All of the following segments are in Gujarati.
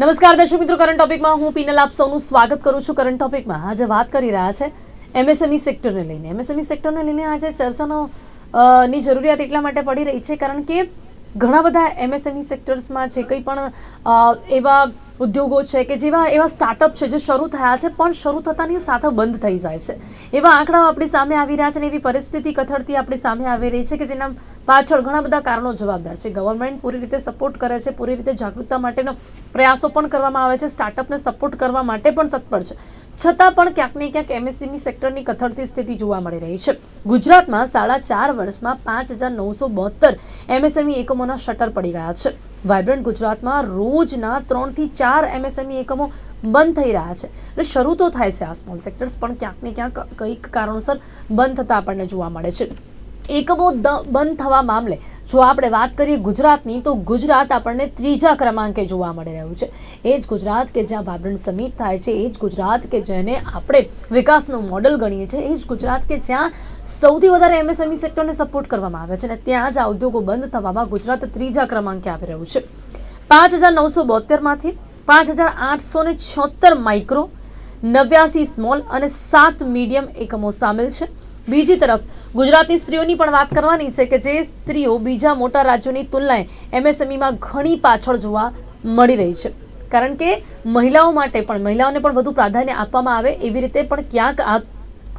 નમસ્કાર દર્શક મિત્રો કરંટ ટોપિકમાં હું પીનલ આપ સૌનું સ્વાગત કરું છું. કરંટ ટોપિકમાં આજે વાત કરી રહ્યા છે એમએસએમઈ સેક્ટરને લઈને. એમએસએમઈ સેક્ટરને લઈને આજે ચર્ચાનો ની જરૂરિયાત એટલા માટે પડી રહી છે કારણ કે ઘણા બધા એમએસએમઈ સેક્ટર્સમાં છે કંઈ પણ એવા ઉદ્યોગો છે કે જેવા, એવા સ્ટાર્ટઅપ છે જે શરૂ થયા છે પણ શરૂ થતાની સાથે બંધ થઈ જાય છે. એવા આંકડાઓ આપણી સામે આવી રહ્યા છે અને એવી પરિસ્થિતિ કથળતી આપણી સામે આવી રહી છે કે જેના પાછળ ઘણા બધા કારણો જવાબદાર છે. ગવર્મેન્ટ પૂરી રીતે સપોર્ટ કરે છે, પૂરી રીતે જાગૃતતા માટેનો પ્રયાસો પણ કરવામાં આવે છે. સ્ટાર્ટઅપને સપોર્ટ કરવા માટે પણ તત્પર છે. છતાં પણ ક્યાંક ને ક્યાંક એમએસએમઈ સેક્ટરની કથળતી સ્થિતિ જોવા મળી રહી છે. ગુજરાતમાં સાડા ચાર વર્ષમાં પાંચ હજાર નવસો બોતેર એમએસએમઈ એકમોના શટર પડી રહ્યા છે. વાઇબ્રન્ટ ગુજરાતમાં રોજના ત્રણથી ચાર એમએસએમઈ એકમો બંધ થઈ રહ્યા છે. એટલે શરૂ તો થાય છે આ સ્મોલ સેક્ટર્સ પણ ક્યાંક ને ક્યાંક કંઈક કારણોસર બંધ થતા આપણને જોવા મળે છે. એકમો બંધ થવા મામલે. જો આપણે વાત કરીએ ગુજરાતની, તો ગુજરાત આપણને ત્રીજા ક્રમાંકે જોવા મળી રહ્યું છે. એ જ ગુજરાત કે જ્યાં ભાભરણ સમિટ થાય છે, એ જ ગુજરાત કે જેને આપણે વિકાસનું મોડલ ગણીએ છીએ, એ જ ગુજરાત કે જ્યાં સૌથી વધારે એમએસએમઈ સેક્ટરને સપોર્ટ કરવામાં આવે છે અને ત્યાં જ આ ઉદ્યોગો બંધ થવામાં ગુજરાત ત્રીજા ક્રમાંકે આવી રહ્યું છે. પાંચ હજાર નવસો બોતેરમાંથી પાંચ હજાર આઠસો છોતેર માઇક્રો, નવ્યાસી સ્મોલ અને સાત મીડિયમ એકમો સામેલ છે. બીજી તરફ, ગુજરાતની સ્ત્રીઓની પણ વાત કરવાની છે કે જે સ્ત્રીઓ બીજા મોટા રાજ્યોની તુલનાએ એમએસએમઈમાં ઘણી પાછળ જોવા મળી રહી છે. કારણ કે મહિલાઓ માટે પણ, મહિલાઓને પણ વધુ પ્રાધાન્ય આપવામાં આવે એવી રીતે પણ ક્યાંક આ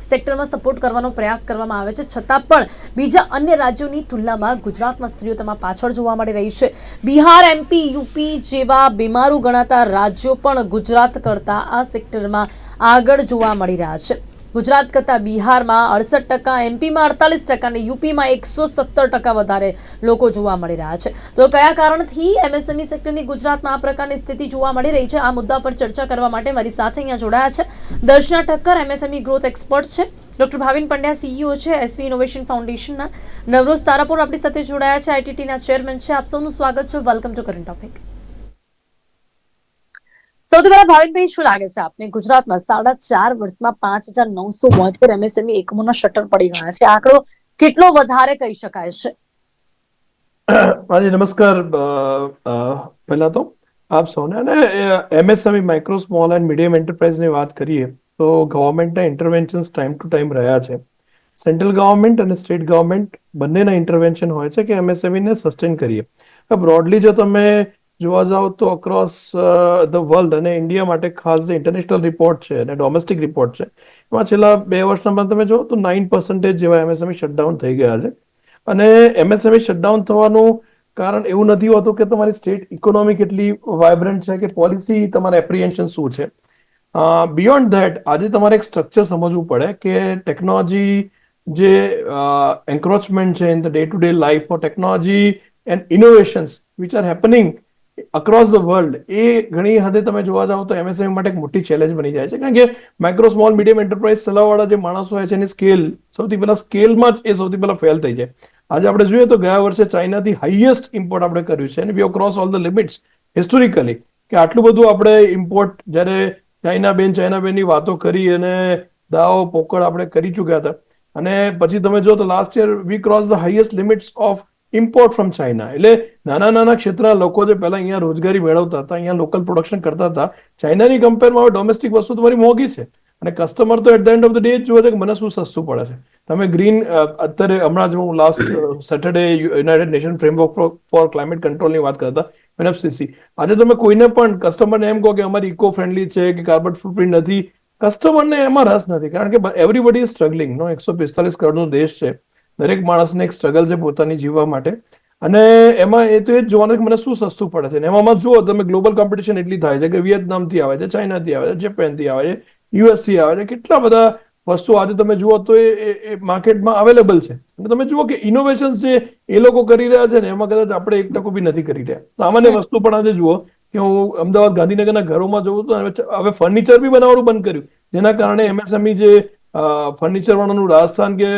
સેક્ટરમાં સપોર્ટ કરવાનો પ્રયાસ કરવામાં આવે છે. છતાં પણ બીજા અન્ય રાજ્યોની તુલનામાં ગુજરાતમાં સ્ત્રીઓ તેમાં પાછળ જોવા મળી રહી છે. બિહાર, એમપી, યુપી જેવા બીમારું ગણાતા રાજ્યો પણ ગુજરાત કરતાં આ સેક્ટરમાં આગળ જોવા મળી રહ્યા છે. ગુજરાત કરતાં બિહારમાં અડસઠ ટકા, એમપીમાં અડતાલીસ ટકા અને યુપીમાં એકસો સત્તર ટકા વધારે લોકો જોવા મળી રહ્યા છે. તો કયા કારણથી એમએસએમઈ સેક્ટરની ગુજરાતમાં આ પ્રકારની સ્થિતિ જોવા મળી રહી છે? આ મુદ્દા પર ચર્ચા કરવા માટે મારી સાથે અહીંયા જોડાયા છે Darshana Thakkar, MSME growth expert છે. ડોક્ટર ભાવિન પંડ્યા, સીઈઓ છે, એસવી ઇનોવેશન ફાઉન્ડેશનના. નવરોજ તારાપુર આપણી સાથે જોડાયા છે, આઈટીટીના ચેરમેન છે. આપ સૌનું સ્વાગત છે. Welcome to current topic. સૌથી પહેલા ભાવિનભાઈ, શું લાગે છે આપને? ગુજરાતમાં સાડા ચાર વર્ષમાં પાંચ હજાર નવસો બોતેર એમએસએમઈ એકમોના શટર પડી ગયા છે. આંકડો કેટલો વધારે કહી શકાય છે? નમસ્કાર પહેલા તો આપ સૌને. અને MSME micro small and medium એન્ટરપ્રાઇઝની વાત કરીએ, તો ગવર્મેન્ટના ઇન્ટરવેન્શન્સ ટાઈમ ટુ ટાઈમ રહ્યા છે. સેન્ટ્રલ ગવર્મેન્ટ અને સ્ટેટ ગવર્મેન્ટ બંનેના ઇન્ટરવેન્શન હોય છે કે એમએસએમઈને સસ્ટેન કરીએ. બ્રોડલી જો તમે જોવા જાઓ તો અક્રોસ ધ વર્લ્ડ અને ઇન્ડિયા માટે ખાસ જે ઇન્ટરનેશનલ રિપોર્ટ છે અને ડોમેસ્ટિક રિપોર્ટ છે, એમાં છેલ્લા બે વર્ષના તમે જો તો નાઇન પર્સન્ટેજ જેવા એમએસએમઈ શટડાઉન થઈ ગયા છે. અને એમએસએમઈ શટડાઉન થવાનું કારણ એવું નથી હોતું કે તમારી સ્ટેટ ઇકોનોમી કેટલી વાઇબ્રન્ટ છે કે પોલિસી તમારા એપ્રિએન્શન શું છે. બિયોન્ડ ધેટ આજે તમારે એક સ્ટ્રક્ચર સમજવું પડે કે ટેકનોલોજી જે એન્ક્રોચમેન્ટ છે in the day to day life for technology and innovations which are happening across the world એ ઘણી હદે તમે જોવા જાઓ તો એમએસએમઈ માટે એક મોટી ચેલેન્જ બની જાય છે. કારણ કે માઇક્રો સ્મોલ મીડિયમ એન્ટરપ્રાઇઝ ચલાવવાળા જે માણસો હોય છે, એની સ્કેલ સૌથી પહેલા સ્કેલમાં જ એ સૌથી પહેલા ફેલ થઈ જાય. આજે આપણે જોઈએ તો ગયા વર્ષે ચાઇનાથી હાઈએસ્ટ ઇમ્પોર્ટ આપણે કર્યું છે. અને we cross all the limits historically કે આટલું બધું આપણે ઇમ્પોર્ટ જ્યારે ચાઇના બેન, ચાઇના બેનની વાતો કરી અને દાવો, પોકળ આપણે કરી ચૂક્યા હતા. અને પછી તમે જો તો last year we cross the highest limits of import from China એટલે નાના નાના ક્ષેત્રના લોકો જે પહેલા અહીંયા રોજગારી મેળવતા હતા, અહીંયા લોકલ પ્રોડક્શન કરતા હતા ચાઇનાની કમ્પેરમાં હવે ડોમેસ્ટિક વસ્તુ તમારી મોંઘી છે. અને કસ્ટમર તો at the end of the day જોવે છે કે મને શું સસ્તું પડે છે. તમે ગ્રીન અત્યારે હમણાં જ હું last Saturday United Nation framework for climate કંટ્રોલની વાત કરતા એનએફસીસી આજે તમે કોઈને પણ કસ્ટમરને એમ કહો કે અમારી ઇકો ફ્રેન્ડલી છે કે કાર્બન ફૂટપ્રિન્ટ નથી કસ્ટમરને એમાં રસ નથી. કારણ કે એવરીબડી ઇઝ સ્ટ્રગલિંગ નો એકસો પિસ્તાલીસ કરોડનો દેશ છે. દરેક માણસને એક સ્ટ્રગલ છે પોતાની જીવવા માટે. અને એમાં એ તો એ જ જોવાનું કે મને શું સસ્તું પડે છે. એમાં જુઓ તમે ગ્લોબલ કોમ્પિટિશન એટલી થાય છે કે વિયેતનામથી આવે છે ચાઇનાથી આવે છે જાપાનથી આવે છે યુએસથી આવે છે કેટલા બધા વસ્તુ આજે તમે જુઓ તો એ માર્કેટમાં અવેલેબલ છે. અને તમે જુઓ કે ઇનોવેશન જે એ લોકો કરી રહ્યા છે ને એમાં કદાચ આપણે એક ટકો બી નથી કરી રહ્યા. સામાન્ય વસ્તુ પણ આજે જુઓ કે હું અમદાવાદ ગાંધીનગરના ઘરોમાં જોઉં તો હવે ફર્નિચર બી બનાવવાનું બંધ કર્યું. જેના કારણે એમએસએમઈ જે ફર્નિચર વાળાનું રાજસ્થાન કે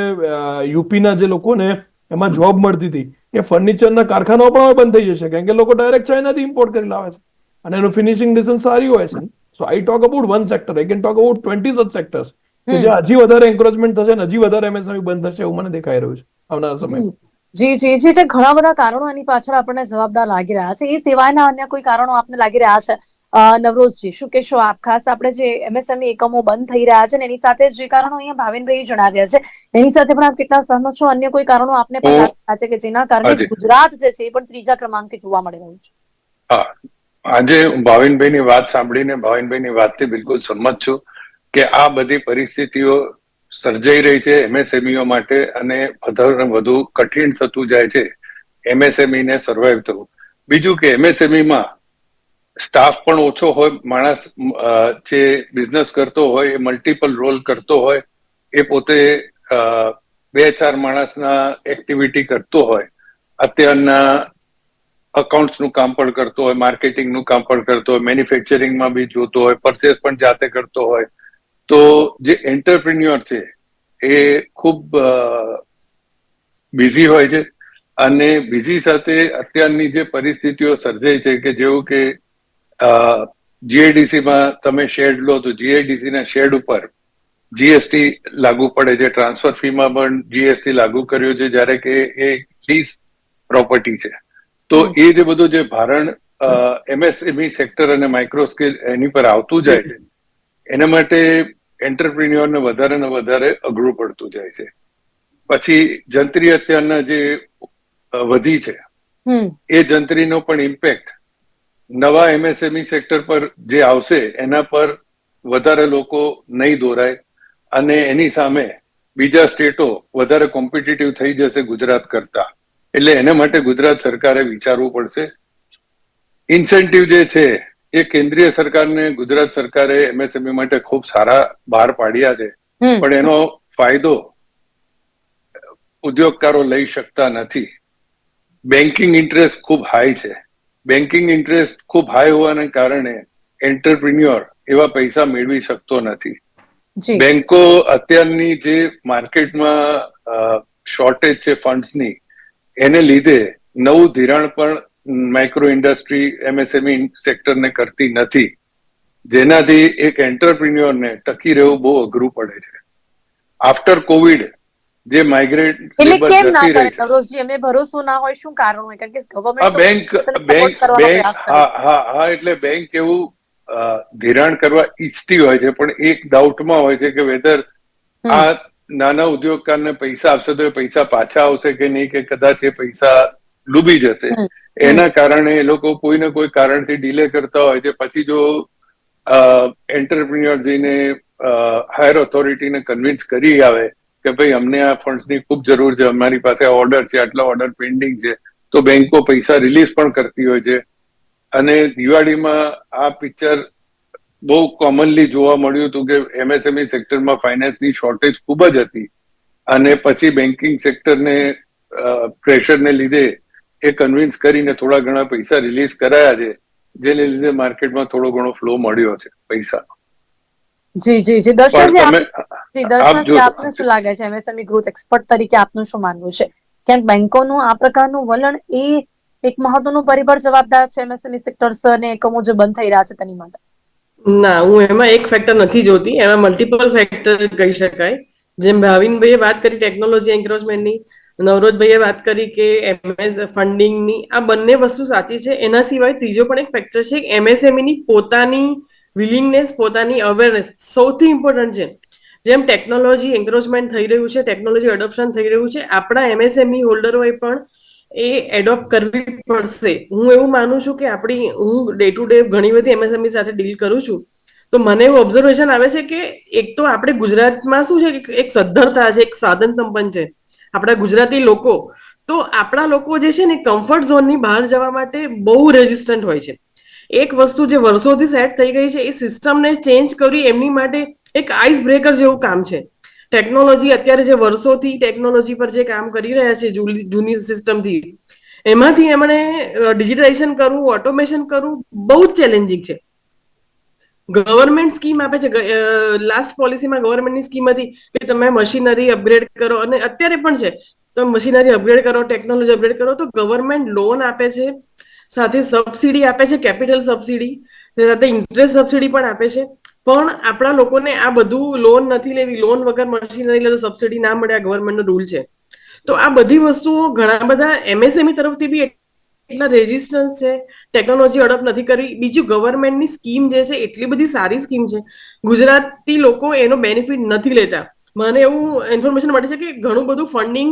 યુપીના જે લોકોને એમાં જોબ મળતી હતી એ ફર્નિચરના કારખાનાઓ પણ હવે બંધ થઈ જશે. કારણ કે લોકો ડાયરેક્ટ ચાઇનાથી ઇમ્પોર્ટ કરી લાવે છે. અને એનું ફિનિશિંગ ડિઝાઇન સારી હોય છે. So I talk about one sector I can talk about twenty such sectors કે જે હજી વધારે એન્કરેજમેન્ટ થશે ને હજી વધારે એમએસએમઈ બંધ થશે એવું મને દેખાઈ રહ્યું છે. આવનારા સમય જી જી જી. એટલે ઘણા બધા કારણો એની પાછળ આપણને જવાબદાર લાગી રહ્યા છે. એ સિવાયના અન્ય કોઈ કારણો આપને લાગી રહ્યા છે? નવરોજજી શું કહેશો આપ? ખાસ આપણે જે એમએસએમઈ એકમો બંધ થઈ રહ્યા છે ને એની સાથે જે કારણો અહીંયા ભાવિનભાઈ જણાવ્યા છે એની સાથે પણ આપ કેટલા સહમત છો? અન્ય કોઈ કારણો આપને પણ હું- લાગી રહ્યા છે કે જેના કારણે ગુજરાત જે છે એ પણ ત્રીજા ક્રમાંકે જોવા મળી રહ્યું છે? આજે ભાવિનભાઈની વાત સાંભળીને ભાવિનભાઈની વાતથી બિલકુલ સંમત છું કે આ બધી પરિસ્થિતિઓ સર્જાઈ રહી છે એમએસએમઈઓ માટે અને વધારે વધુ કઠિન થતું જાય છે એમએસએમઈ ને સર્વાઈવ થવું. બીજું કે એમએસએમઈમાં સ્ટાફ પણ ઓછો હોય, માણસ જે બિઝનેસ કરતો હોય, એ મલ્ટિપલ રોલ કરતો હોય, એ પોતે બે ચાર માણસના એક્ટિવિટી કરતો હોય, અત્યારના અકાઉન્ટ્સનું કામ પણ કરતો હોય માર્કેટિંગનું કામ પણ કરતો હોય મેન્યુફેક્ચરિંગમાં બી જોતો હોય પરચેસ પણ જાતે કરતો હોય તો જે એન્ટરપ્રિન્યોર છે એ ખૂબ બિઝી હોય છે અને બીજી સાથે અત્યારની જે પરિસ્થિતિઓ સર્જાઈ છે કે જેવું કે જીએડીસીમાં માં તમે શેડ લો તો જીએડીસીના શેડ ઉપર જીએસટી લાગુ પડે છે. ટ્રાન્સફર ફીમાં પણ જીએસટી લાગુ કર્યું છે જ્યારે કે એ લીઝ પ્રોપર્ટી છે. તો એ જે બધું જે ભારણ એમએસએમઈ સેક્ટર અને માઇક્રો સ્કેલ એની પર આવતું જાય છે એના માટે એન્ટરપ્રિન્યોરને વધારે ને વધારે અઘરું પડતું જાય છે. પછી જંત્રી અત્યારના જે વધી છે એ જંત્રીનો પણ ઇમ્પેક્ટ નવા એમએસએમઈ સેક્ટર પર જે આવશે એના પર વધારે લોકો નહીં દોરાય અને એની સામે બીજા સ્ટેટો વધારે કોમ્પિટિટિવ થઈ જશે ગુજરાત કરતા. એટલે એના માટે ગુજરાત સરકારે વિચારવું પડશે. ઇન્સેન્ટિવ જે છે એ કેન્દ્રીય સરકારને ગુજરાત સરકારે એમએસએમઈ માટે ખૂબ સારા બહાર પાડ્યા છે. પણ એનો ફાયદો ઉદ્યોગકારો લઈ શકતા નથી. બેન્કિંગ ઇન્ટરેસ્ટ ખૂબ હાઈ છે. બેન્કિંગ ઇન્ટરેસ્ટ ખૂબ હાઈ હોવાને કારણે એન્ટરપ્રિન્યોર એવા પૈસા મેળવી શકતો નથી. બેન્કો અત્યારની જે માર્કેટમાં શોર્ટેજ છે ફંડ્સની એને લીધે નવું ધિરાણ પણ માઇક્રો ઇન્ડસ્ટ્રી એમએસએમઈ સેક્ટરને કરતી નથી. જેનાથી એક એન્ટરપ્રિન્યોરને ટકી રહેવું બહુ અઘરું પડે છે. આફ્ટર કોવિડ જે માઇગ્રેટ એટલે લેબર કેમ ના કરે? નવરોજજી એમને ભરોસો ના હોય શું કારણ હોય? કારણ કે ગવર્નમેન્ટ બેંક બેંક બેંક હા હા હા એટલે બેંક એવું ધિરાણ કરવા ઈચ્છતી હોય છે પણ એક ડાઉટમાં હોય છે કે વેધર આ નાના ઉદ્યોગકારને પૈસા આપશે તો એ પૈસા પાછા આવશે કે નહીં કે કદાચ એ પૈસા ડૂબી જશે. એના કારણે એ લોકો કોઈ ને કોઈ કારણથી ડીલે કરતા હોય છે. પછી જો એન્ટરપ્રિન્યોર જઈને હાયર ઓથોરિટીને કન્વિન્સ કરી આવે કે ભાઈ અમને આ ફંડ્સની ખૂબ જરૂર છે અમારી પાસે ઓર્ડર છે આટલા ઓર્ડર પેન્ડિંગ છે તો બેંકો પૈસા રિલીઝ પણ કરતી હોય છે. અને દિવાળીમાં આ પિક્ચર બહુ કોમનલી જોવા મળ્યું હતું કે એમએસએમઈ સેક્ટરમાં ફાઇનાન્સની શોર્ટેજ ખૂબ જ હતી. અને પછી બેન્કિંગ સેક્ટરને પ્રેશરને લીધે એ કન્વિન્સ કરીને થોડા ઘણા પૈસા રિલીઝ કરાયા છે જેને લીધે માર્કેટમાં થોડો ઘણો ફ્લો મળ્યો છે પૈસા. જી જી જી. દર્શનજી દર્શનજી આપને શું લાગે છે એમએસએમઈ ગ્રોથ એક્સપર્ટ તરીકે આપનું શું માનવું છે? ક્યાંક બેંકોનું આ પ્રકારનું વલણ એ એક મહત્વનું પરિબળ જવાબદાર છે એમએસએમઈ સેક્ટર્સ અને એકમો જે બંધ થઈ રહ્યા છે તેની માટે? ના હું એમાં એક ફેક્ટર નથી જોતી. એમાં મલ્ટિપલ ફેક્ટર કહી શકાય. જેમ ભાવિનભાઈએ વાત કરી ટેકનોલોજી એન્ક્રોચમેન્ટની નવરોજભાઈએ વાત કરી કે એમએસ ફંડિંગની આ બંને વસ્તુ સાચી છે. એના સિવાય ત્રીજો પણ એક ફેક્ટર છે એમએસએમઈની પોતાની વિલિંગનેસ પોતાની અવેરનેસ સૌથી ઇમ્પોર્ટન્ટ છે. જેમ ટેકનોલોજી એન્ક્રોચમેન્ટ થઈ રહ્યું છે ટેકનોલોજી એડોપ્શન થઈ રહ્યું છે, આપણા એમએસએમઈ હોલ્ડરોએ પણ એ એડોપ્ટ કરવી પડશે. હું એવું માનું છું કે આપણી, હું ડે ટુ ડે ઘણી બધી એમએસએમઈ સાથે ડીલ કરું છું. તો મને એવું ઓબ્ઝર્વેશન આવે છે કે એક તો આપણે ગુજરાતમાં શું છે કે એક સદ્ધરતા છે, એક સાધન સંપન્ન છે. આપણા ગુજરાતી લોકો, તો આપણા લોકો જે છે ને કમ્ફર્ટ ઝોનની બહાર જવા માટે બહુ રેઝિસ્ટન્ટ હોય છે. એક વસ્તુ જે વર્ષોથી સેટ થઈ ગઈ છે, એ સિસ્ટમને ચેન્જ કરવી એમની માટે એક આઈસ બ્રેકર જેવું કામ છે. ટેકનોલોજી અત્યારે જે વર્ષોથી ટેકનોલોજી પર જે કામ કરી રહ્યા છે જૂની જૂની સિસ્ટમથી એમાંથી એમણે ડિજિટાઇઝેશન કરવું ઓટોમેશન કરવું બહુ જ ચેલેન્જિંગ છે. ગવર્મેન્ટ સ્કીમ આપે છે. લાસ્ટ પોલિસીમાં ગવર્મેન્ટની સ્કીમ હતી કે તમે મશીનરી અપગ્રેડ કરો અને અત્યારે પણ છે. તમે મશીનરી અપગ્રેડ કરો ટેકનોલોજી અપગ્રેડ કરો, તો ગવર્મેન્ટ લોન આપે છે. સાથે સબસિડી આપે છે કેપિટલ સબસિડી સાથે ઇન્ટરેસ્ટ સબસિડી પણ આપે છે. પણ આપણા લોકોને આ બધું લોન નથી લેવી. લોન વગર મશીનરી લે તો સબસિડી ના મળે. આ ગવર્મેન્ટનો રૂલ છે. તો આ બધી વસ્તુઓ ઘણા બધા એમએસએમઈ તરફથી બી એટલા રેઝિસ્ટન્સ છે. ટેકનોલોજી અડપ નથી કરી. બીજું ગવર્મેન્ટની સ્કીમ જે છે એટલી બધી સારી સ્કીમ છે. ગુજરાતી લોકો એનો બેનિફિટ નથી લેતા. મને એવું ઇન્ફોર્મેશન મળે છે કે ઘણું બધું ફંડિંગ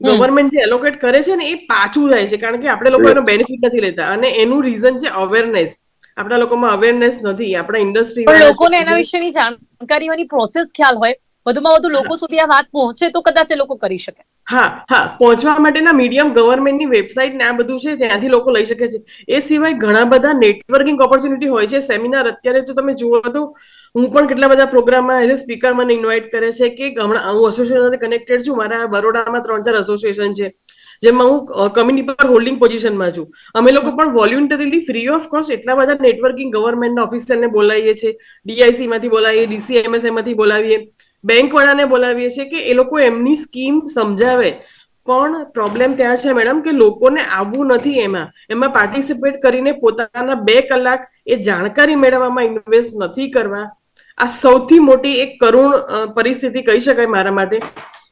ગવર્મેન્ટ જે એલોકેટ કરે છે ને એ પાછું જાય છે. કારણ કે આપણે લોકો એનો બેનિફિટ નથી લેતા. અને એનું રીઝન છે અવેરનેસ આપણા લોકોમાં અવેરનેસ નથી. આપણા ઇન્ડસ્ટ્રી લોકોને એના વિશેની જાણકારીઓની પ્રોસેસ ખ્યાલ હોય. વધુમાં વધુ લોકો સુધી આ વાત પહોંચે તો કદાચ એ લોકો કરી શકે. હા હા, પહોંચવા માટેના મીડિયમ ગવર્મેન્ટની વેબસાઇટ ને આ બધું છે, ત્યાંથી લોકો લઈ શકે છે. એ સિવાય ઘણા બધા નેટવર્કિંગ ઓપોર્ચ્યુનિટી હોય છે. સેમિનાર અત્યારે તો તમે જુઓ તો હું પણ કેટલા બધા પ્રોગ્રામમાં એઝ એ સ્પીકર મને ઇન્વાઇટ કરે છે કે હમણાં હું એસોસિએશન સાથે કનેક્ટેડ છું. મારા બરોડામાં ત્રણ ચાર એસોસિએશન છે, જેમાં હું કમ્યુનિટી પર હોલ્ડિંગ પોઝિશનમાં છું. અમે લોકો પણ વોલ્યુન્ટરીલી ફ્રી ઓફ કોસ્ટ એટલા બધા નેટવર્કિંગ ગવર્મેન્ટના ઓફિસરને બોલાવીએ છીએ. ડીઆઈસી માંથી બોલાવીએ ડીસીએમએસએ માંથી બોલાવીએ. બેંક વાળાને બોલાવીએ છીએ કે એ લોકો એમની સ્કીમ સમજાવે. પણ પ્રોબ્લેમ ત્યાં છે મેડમ કે લોકોને આવવું નથી એમાં. એમાં પાર્ટિસિપેટ કરીને પોતાના બે કલાક એ જાણકારી મેળવવામાં ઇન્વેસ્ટ નથી કરવા. આ સૌથી મોટી એક કરુણ પરિસ્થિતિ કહી શકાય મારા માટે.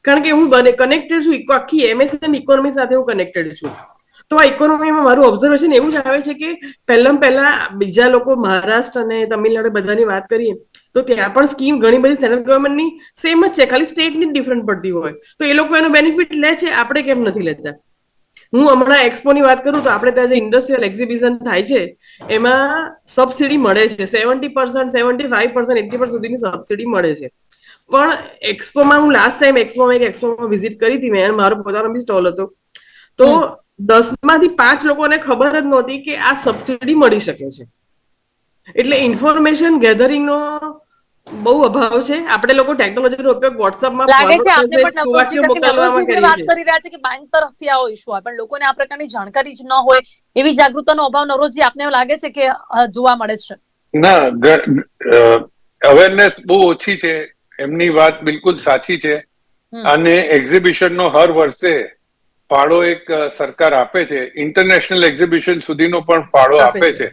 કારણ કે હું કનેક્ટેડ છું, આખી એમએસએમ ઇકોનોમી સાથે હું કનેક્ટેડ છું. તો આ ઇકોનોમીમાં મારું ઓબ્ઝર્વેશન એવું જ આવે છે કે પહેલાં પહેલા બીજા લોકો મહારાષ્ટ્ર અને તમિલનાડુ બધાની વાત કરીએ, તો ત્યાં પણ સ્કીમ ઘણી બધી સેન્ટ્રલ ગવર્મેન્ટની સેમ જ છે, ખાલી સ્ટેટની ડિફરન્ટ પડતી હોય. તો એ લોકો એનો બેનિફિટ લે છે, આપણે કેમ નથી લેતા? હું હમણાં એક્સપોની વાત કરું તો આપણે ત્યાં જે ઇન્ડસ્ટ્રીયલ એક્ઝિબિશન થાય છે, એમાં સબસિડી મળે છે. Seventy percent seventy five percent eighty percent સુધીની સબસિડી મળે છે. પણ એક્સપોમાં હું લાસ્ટ ટાઈમ એક્સપોમાં એક એક્સપોમાં વિઝિટ કરી હતી, મેં મારો પોતાનો બી સ્ટોલ હતો. તો દસમાંથી પાંચ લોકોને ખબર જ નહોતી કે આ સબસિડી મળી શકે છે. એટલે ઇન્ફોર્મેશન ગેધરિંગનો બહુ અભાવ છે. આપણે લોકો ટેકનોલોજીનો ઉપયોગ વોટ્સઅપમાં લાગે છે આપણે પણ વાત કરી રહ્યા છે કે બેંક તરફથી આવો ઇશ્યુ હોય પણ લોકોને આ પ્રકારની જાણકારી જ ન હોય એવી જાગૃતતાનો અભાવ નવરોજી આપને લાગે છે કે જોવા મળે છે? ના અવેરનેસ બહુ ઓછી છે. એમની વાત બિલકુલ સાચી છે. અને એક્ઝિબિશન નો હર વર્ષે ફાળો એક સરકાર આપે છે. ઇન્ટરનેશનલ એક્ઝિબિશન સુધીનો પણ ફાળો આપે. છે.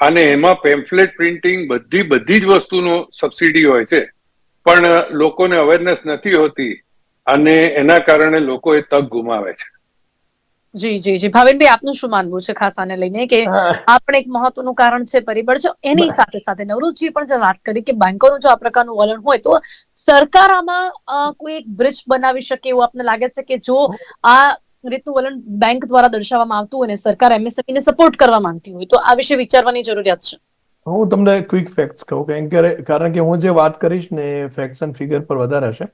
અને એમાં પેમ્ફલેટ પ્રિન્ટિંગ બધી બધી જ વસ્તુનો સબસિડી હોય છે. પણ લોકોને અવેરનેસ નથી હોતી અને એના કારણે લોકો એ તક ગુમાવે છે. જી જી જી. ભાવિનભાઈ આપનું શું માનવું છે ખાસ આને લઈને કે આ પણ એક મહત્વનું કારણ છે પરિબળ? છે એની સાથે સાથે નવરોજજી પણ જે વાત કરી કે બેંકોનું જો આ પ્રકારનું વલણ હોય તો સરકાર આમાં કોઈ એક બ્રિજ બનાવી શકે એવું આપને લાગે છે કે જો આ રીતનું વલણ બેંક દ્વારા દર્શાવવામાં આવતું અને સરકાર એમએસએમઈ ને સપોર્ટ કરવા માંગતી હોય, તો આ વિશે વિચારવાની જરૂરિયાત છે. હું તમને ક્વિક ફેક્ટ્સ કહું કેમ કે કારણ કે હું જે વાત કરીશ ને ફેક્ટ્સ એન્ડ ફિગર પર વધારે હશે.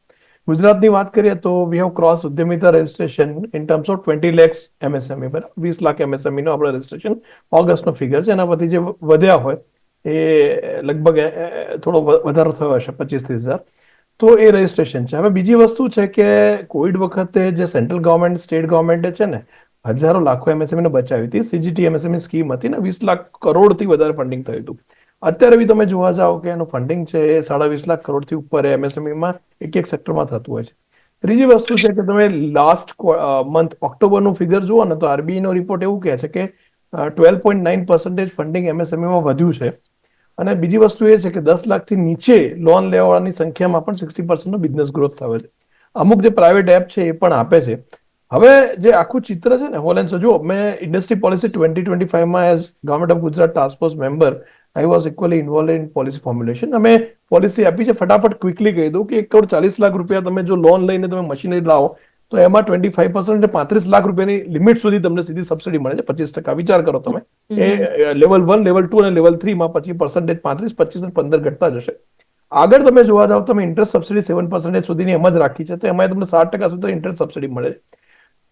ગુજરાતની વાત કરીએ તો we have cross ઉદ્યમિતા registration in terms of twenty lakhs MSME બરાબર? વીસ લાખ એમએસએમઈ નો આપણે રજિસ્ટ્રેશન ઓગસ્ટનો ફિગર છે. એના પરથી જે વધ્યા હોય એ લગભગ થોડો વધારો થયો હશે પચીસ ત્રીસ હજાર. તો એ રજીસ્ટ્રેશન છે. હવે બીજી વસ્તુ છે કે કોવિડ વખતે જે સેન્ટ્રલ ગવર્મેન્ટ સ્ટેટ ગવર્મેન્ટે છે ને, હજારો લાખો એમએસએમઈને બચાવી હતી. સીજીટી એમએસએમઈ સ્કીમ હતી ને, વીસ લાખ કરોડથી વધારે ફંડિંગ થયું હતું. અત્યારે બી તમે જોવા જાઓ કે એનું ફંડિંગ છે એ સાડા વીસ લાખ કરોડથી ઉપર એમએસએમઈમાં એક એક સેક્ટરમાં થતું હોય છે. ત્રીજી વસ્તુ છે કે તમે લાસ્ટ મંથ ઓક્ટોબરનું ફિગર જુઓ ને, તો આરબીઆઈનો રિપોર્ટ એવું કહે છે કે twelve point nine percentage funding એમએસએમઈમાં વધ્યું છે. અને બીજી વસ્તુ એ છે કે દસ લાખથી નીચે લોન લેવાવાળાની સંખ્યામાં પણ સિક્સટી પર્સન્ટનો બિઝનેસ ગ્રોથ થયો છે. અમુક જે પ્રાઇવેટ એપ છે એ પણ આપે છે. હવે જે આખું ચિત્ર છે ને હોલેન્સ જો મેં industry policy twenty twenty ફાઈવમાં as government of Gujarat taskforce member I was equally involve in policy formulation અમે પોલિસી આપી છે, ફટાફટ ક્વિકલી કહી દઉં કે એક કરોડ ચાલીસ લાખ રૂપિયા તમે જો લોન લઈને તમે મશીનરી લાવો તો એમાં ટ્વેન્ટી ફાઈવ પર્સન્ટ પાંત્રીસ લાખ રૂપિયાની લિમિટ સુધી તમને સીધી સબસિડી મળે છે. પચીસ ટકા વિચાર કરો તમે. એ લેવલ વન લેવલ ટુ અને લેવલ થ્રીમાં પછી પર્સન્ટેજ પાંત્રીસ પચીસ અને પંદર ઘટતા જશે. આગળ તમે જોવા જાવ તમે ઇન્ટરેસ્ટ સબસિડી સેવન પર્સન્ટેજ સુધીની એમ જ રાખી છે. તો એમાં તમને સાત ટકા સુધી ઇન્ટરેસ્ટ સબસિડી મળે છે.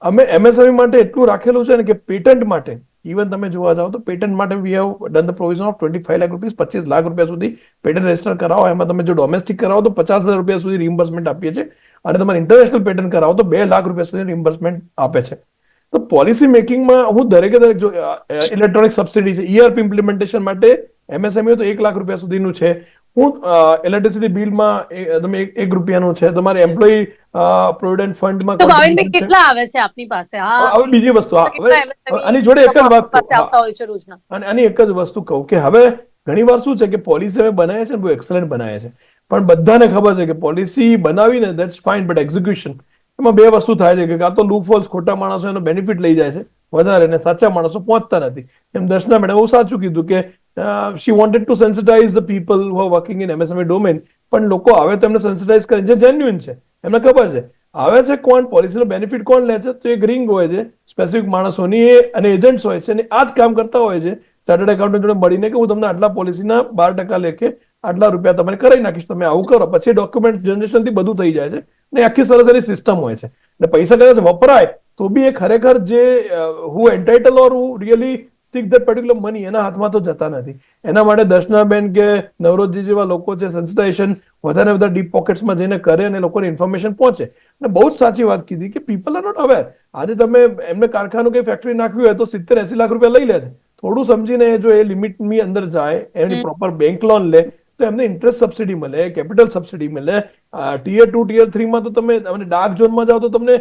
અમે એમએસએમઈ માટે એટલું રાખેલું છે ને કે પેટન્ટ માટે ઇવન તમે જોવા જાઓ તો પેટન્ટ માટે we have done the provision of twenty five lakh rupees પચીસ લાખ રૂપિયા સુધી પેટન્ટ રજિસ્ટર કરાવો. એમાં તમે જો ડોમેસ્ટિક કરાવો તો પચાસ હજાર રૂપિયા સુધી રિમ્બર્સમેન્ટ આપીએ છીએ. અને તમારે ઇન્ટરનેશનલ પેટર્ન કરાવો તો બે લાખ રૂપિયા સુધી રિમ્બર્સમેન્ટ આપે છે. તો પોલિસી મેકિંગમાં હું દરેકે દરેક જો ઇલેક્ટ્રોનિક સબસિડી છે ઈઆરપી ઇમ્પ્લિમેન્ટેશન માટે એમએસએમઈ તો એક લાખ રૂપિયા સુધીનું છે. હું ઇલેક્ટ્રિસિટી બિલમાં તમે એક રૂપિયાનું છે. તમારે એમ્પ્લોય પ્રોવિડન્ટ ફંડમાં તો ભાવિનભાઈ કેટલા આવે છે આપની પાસે? હવે બીજી વસ્તુ હવે આની જોડે એક જ વાત અને આની એક જ વસ્તુ કહું કે હવે ઘણી વાર શું છે કે પોલિસી અમે બનાવે છે બહુ એક્સલન્ટ બનાવે છે. પણ બધાને ખબર છે કે પોલિસી બનાવીને દેટ્સ ફાઇન બટ એક્ઝિક્યુશન એમાં બે વસ્તુ થાય છે કે કાં તો લૂફોલ્સ ખોટા માણસો એનો બેનિફિટ લઈ જાય છે, વધારે અને સાચા માણસો પહોંચતા નથી. એમ દર્શના મેડમ બહુ સાચું કીધું કે she wanted to sensitise the people who working in MSME domain પણ લોકો આવે તો એમને સેન્સિટાઇઝ કરે છે જેન્યુઇન છે. એમને ખબર છે, આવે છે કોણ પોલિસીનો બેનિફિટ કોણ લે છે, તો એક રિંગ હોય છે સ્પેસિફિક માણસોની એ અને એજન્ટ્સ હોય છે, અને આ જ કામ કરતા હોય છે ચાર્ટર્ડ એકાઉન્ટન્ટ જોડે મળીને કે હું તમને આટલા પોલિસીના બાર ટકા લેખે આટલા રૂપિયા તમે કરાવી નાખીશ. તમે આવું કરો. પછી ડોક્યુમેન્ટ જનરેશનથી બધું થઈ જાય છે. ને આખી સરસ એની સિસ્ટમ હોય છે. ને પૈસા કદાચ વપરાય તો બી એ ખરેખર જે who entitle or who really seek that particular money એના હાથમાં તો જતા નથી. એના માટે દર્શનાબેન કે નવરોજી જેવા લોકો છે સેન્સિટાઇઝેશન વધારે વધારે ડીપ પોકેટ્સમાં જઈને કરે અને લોકોને ઇન્ફોર્મેશન પહોંચે. અને બહુ જ સાચી વાત કીધી કે પીપલ આર નોટ અવેર આજે તમે એમને કારખાનું કે ફેક્ટરી નાખવી હોય તો સિત્તેર એસી લાખ રૂપિયા લઈ લે છે. થોડું સમજીને જો એ લિમિટની અંદર જાય એની પ્રોપર બેંક લોન લે તો એમને ઇન્ટરેસ્ટ સબસિડી મળે કેપિટલ સબસિડી મળે. ટીયર ટુ ટીયર થ્રીમાં તો તમે તમે ડાર્ક ઝોનમાં જાઓ તો તમને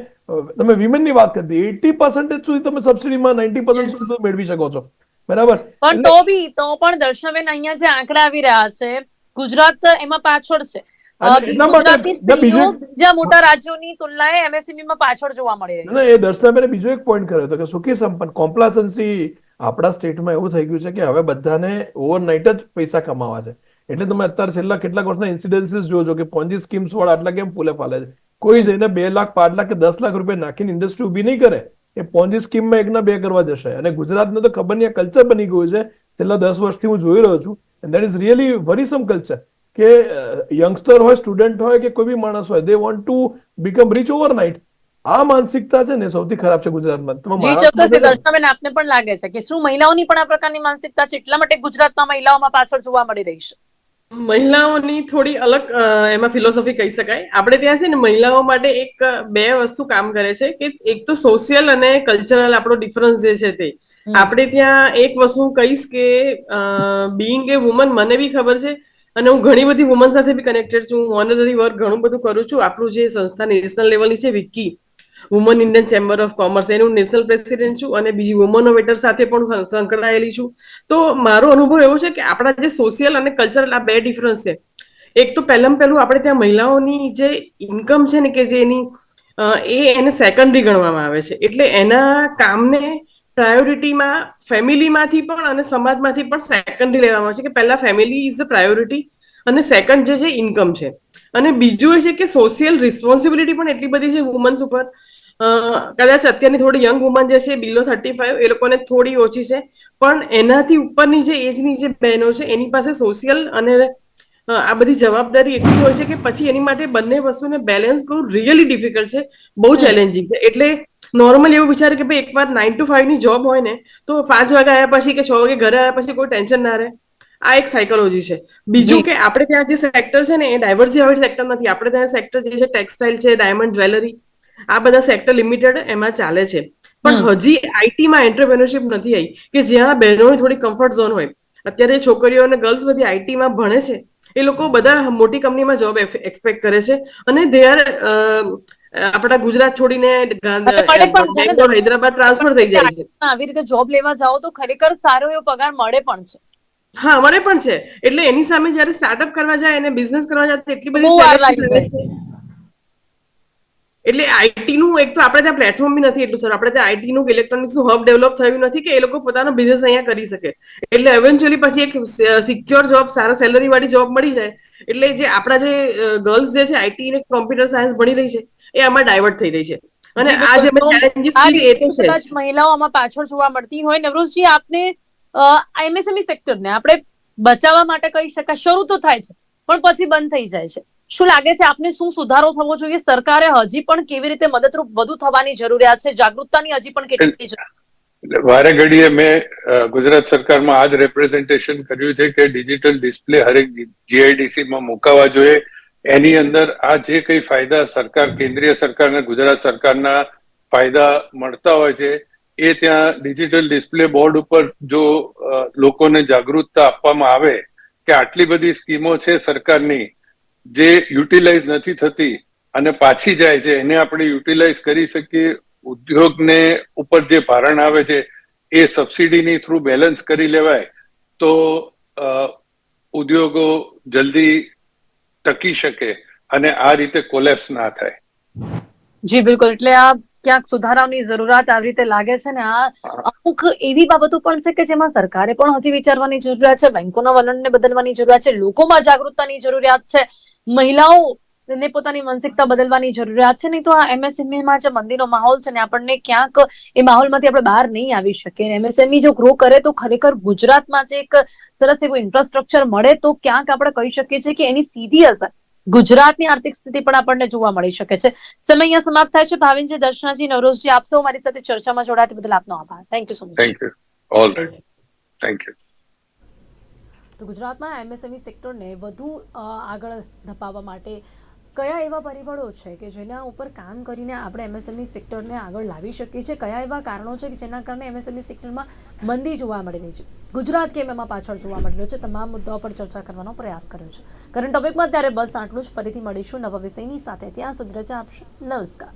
તમે વિમેનની વાત કરી એટી પર્સન્ટેજ સુધી તમે સબસિડીમાં નાઇન્ટી પર્સન્ટ સુધી મેળવી શકો છો. બરાબર? પણ તો બી તો પણ દર્શનબેન અહીંયા જે આંકડા આવી રહ્યા છે ગુજરાત એમાં પાછળ છે. અને ગુજરાતની સ્ત્રીઓ બીજું- મોટા રાજ્યોની તુલનાએ MSME માં પાછળ જોવા મળી રહી છે. એ દર્શનાબેને બીજો એક પોઈન્ટ કર્યો હતો કે સુખી સંપન્ન કોમ્પ્લાસન્સી આપણા સ્ટેટમાં એવું થઈ ગયું છે કે હવે બધાને ઓવરનાઇટ જ પૈસા કમાવા છે. એટલે તમે અત્યારે છેલ્લા કેટલાક વર્ષના ઇન્સિડન્સીસ જોજો કે પોન્જી સ્કીમ્સ વાળા આટલા કેમ ફૂલે ફાલે છે? કોઈ જઈને બે લાખ પાંચ લાખ કે દસ લાખ રૂપિયા નાખીને ઇન્ડસ્ટ્રી ઊભી નહીં કરે એ પોન્જી સ્કીમમાં એકના બે કરવા જશે. અને ગુજરાતને તો ખબર નહીં કલ્ચર બની ગયું છે. છેલ્લા દસ વર્ષથી હું જોઈ રહ્યો છું. And that is really worrisome culture કે યંગસ્ટર હોય સ્ટુડન્ટ હોય કે કોઈ બી માણસ હોય they want to become rich overnight આ માનસિકતા છે ને સૌથી ખરાબ છે ગુજરાતમાં. તમે જી ચોક્કસ દર્શનાબેન આપને પણ લાગે છે કે શું મહિલાઓની પણ આ પ્રકારની માનસિકતા છે? એટલા માટે ગુજરાતમાં મહિલાઓમાં પાછળ જોવા મળી રહી છે. મહિલાઓની થોડી અલગ એમાં ફિલોસોફી કહી શકાય. આપણે ત્યાં છે ને મહિલાઓ માટે એક બે વસ્તુ કામ કરે છે કે એક તો સોશિયલ અને કલ્ચરલ આપણો ડિફરન્સ જે છે તે. આપણે ત્યાં એક વસ્તુ હું કહીશ કે બિંગ એ વુમન મને બી ખબર છે અને હું ઘણી બધી વુમન સાથે બી કનેક્ટેડ છું. હું ઓનરરી વર્ક ઘણું બધું કરું છું. આપણું જે સંસ્થા નેશનલ લેવલની છે Vicky women Indian chamber of commerce એનું નેશનલ પ્રેસિડેન્ટ છું અને બીજી વુમન વેટર સાથે પણ સંકળાયેલી છું. તો મારો અનુભવ એવો છે કે આપણા જે સોશિયલ અને કલ્ચરલ આ બે ડિફરન્સ છે. એક તો પહેલાં પહેલું આપણે ત્યાં મહિલાઓની જે ઇન્કમ છે ને કે જે એની એ એને સેકન્ડરી ગણવામાં આવે છે. એટલે એના કામને પ્રાયોરિટીમાં ફેમિલીમાંથી પણ અને સમાજમાંથી પણ સેકન્ડરી લેવામાં આવે છે કે પહેલા ફેમિલી ઇઝ અ પ્રાયોરિટી અને સેકન્ડ જે છે ઇન્કમ છે. અને બીજું એ છે કે સોશિયલ રિસ્પોન્સિબિલિટી પણ એટલી બધી છે વુમન્સ ઉપર કદાચ અત્યારની થોડી યંગ વુમન જે છે બિલો થર્ટી ફાઈવ એ લોકોને થોડી ઓછી છે. પણ એનાથી ઉપરની જે એજની જે બહેનો છે એની પાસે સોશિયલ અને આ બધી જવાબદારી એટલી હોય છે કે પછી એની માટે બંને વસ્તુને બેલેન્સ કરવું રિયલી ડિફિકલ્ટ છે બહુ ચેલેન્જિંગ છે. એટલે નોર્મલ એવું વિચારે કે ભાઈ એકવાર નાઇન ટુ ફાઈવની જોબ હોય ને તો પાંચ વાગે આવ્યા પછી કે છ વાગે ઘરે આવ્યા પછી કોઈ ટેન્શન ના રહે. આ એક સાયકોલોજી છે. બીજું કે આપણે ત્યાં જે સેક્ટર છે ને એ ડાયવર્સિફાઈડ સેક્ટર નથી. આપણે ત્યાં સેક્ટર જે છે ટેક્સટાઇલ છે ડાયમંડ જ્વેલરી આ બધા સેક્ટર લિમિટેડ એમાં ચાલે છે. પણ હજી આઈટીમાં એન્ટરપ્રેન્યોરશિપ નથી આવી કે જ્યાં બહેનોની થોડી કમ્ફર્ટ ઝોન હોય. અત્યારે છોકરીઓ અને ગર્લ્સ બધી આઈટીમાં ભણે છે. એ લોકો બધા મોટી કંપનીમાં જોબ એક્સપેક્ટ કરે છે. અને દે આર આપણા ગુજરાત છોડીને હૈદરાબાદ ટ્રાન્સફર થઈ જાય છે. આવી રીતે જોબ લેવા જાઓ તો ખરેખર સારો એવો પગાર મળે પણ છે. હા મળે પણ છે. એટલે એની સામે જયારે સ્ટાર્ટઅપ કરવા જાય અને બિઝનેસ કરવા જાય તો એટલી બધી બહુ વાર challenges લાગી આવે છે. એટલે આઈટી નું એક તો આપણે ત્યાં પ્લેટફોર્મ બી નથી એટલું સર. આપણે ત્યાં આઈટી નું ઇલેક્ટ્રોનિક્સનું હબ ડેવલપ થયું નથી કે એ લોકો પોતાનો બિઝનેસ અહીંયા કરી શકે. એટલે ઇવેન્ચ્યુઅલી પછી એક સિક્યોર જોબ સારા સેલરી વાળી જોબ મળી જાય. એટલે જે આપણા જે ગર્લ્સ જે છે આઈટી ને કોમ્પ્યુટર સાયન્સ ભણી રહી છે એ આમાં ડાયવર્ટ થઈ રહી છે. અને આ જે. ચેલેન્જીસ એ તો છે મહિલાઓ આમાં પાછળ જોવા મળતી હોય. નવરોજજી આપને એમએસએમઈ સેક્ટરને આપણે બચાવવા માટે કહી શકાય. શરૂ તો થાય છે પણ પછી બંધ થઈ જાય છે. શું લાગે છે આપને? શું સુધારો થવો જોઈએ? સરકારે હજી પણ કેવી રીતે મદદરૂપ વધુ થવાની જરૂરિયાત છે? જાગૃતતાની હજી પણ કેટલી વારે ઘડીએ મેં ગુજરાત સરકારમાં આજ રેપ્રેઝન્ટેશન કર્યું છે કે ડિજિટલ ડિસ્પ્લે હરેક જીઆઈડીસી માં મુકાવા જોઈએ. એની અંદર આ જે કઈ ફાયદા સરકાર કેન્દ્રીય સરકાર અને ગુજરાત સરકારના ફાયદા મળતા હોય છે એ ત્યાં ડિજિટલ ડિસ્પ્લે બોર્ડ ઉપર જો લોકોને જાગૃતતા આપવામાં આવે કે આટલી બધી સ્કીમો છે સરકારની જે યુટિલાઇઝ નથી થતી અને પાછી જાય છે, એને આપણે યુટિલાઇઝ કરી શકીએ. ઉદ્યોગને ઉપર જે ભારણ આવે છે, એ સબસિડીની થ્રુ બેલેન્સ કરી લેવાય તો ઉદ્યોગો જલ્દી ટકી શકે અને આ રીતે કોલેપ્સ ના થાય. જી, બિલકુલ. એટલે આ ક્યાંક સુધારાઓની જરૂરિયાત આવી રીતે લાગે છે ને આ અમુક એવી બાબતો પણ છે કે જેમાં સરકારે પણ હજી વિચારવાની જરૂરિયાત છે બેંકોના વલણને બદલવાની જરૂરિયાત છે લોકોમાં જાગૃતતાની જરૂરિયાત છે મહિલાઓ ને પોતાની માનસિકતા બદલવાની જરૂરિયાત છે. નહીં તો આ એમએસએમઈ માં જે મંદીનો માહોલ છે ને આપણને ક્યાંક એ માહોલમાંથી આપણે બહાર નહીં આવી શકીએ. એમએસએમઈ જો ગ્રો કરે તો ખરેખર ગુજરાતમાં જે એક સરસ એવું ઇન્ફ્રાસ્ટ્રક્ચર મળે તો ક્યાંક આપણે કહી શકીએ છીએ કે એની સીધી અસર ગુજરાતની આર્થિક સ્થિતિ પણ આપણને જોવા મળી શકે છે. સમય અહીંયા સમાપ્ત થાય છે. ભાવિનજી દર્શનાજી નવરોજજી આપ સૌ મારી સાથે ચર્ચામાં જોડાયા તે બદલ આપનો આભાર. Thank you so much thank you all right thank you તો ગુજરાતમાં એમએસએમઈ સેક્ટરને વધુ અ, આગળ ધપાવવા માટે કયા એવા પરિબળો છે કે જેના ઉપર કામ કરીને આપણે એમએસએમઈ સેક્ટરને આગળ લાવી શકીએ છીએ? કયા એવા કારણો છે કે જેના કારણે એમએસએમઈ સેક્ટરમાં મંદી જોવા મળી રહી છે? ગુજરાત કેમ એમાં પાછળ જોવા મળી રહ્યો છે? તમામ મુદ્દાઓ પર ચર્ચા કરવાનો પ્રયાસ કર્યો છે. કરંટ ટોપિકમાં ત્યારે બસ આટલું જ. ફરીથી મળીશું નવા વિષયની સાથે. ત્યાં સુધી રજા આપશે. નમસ્કાર.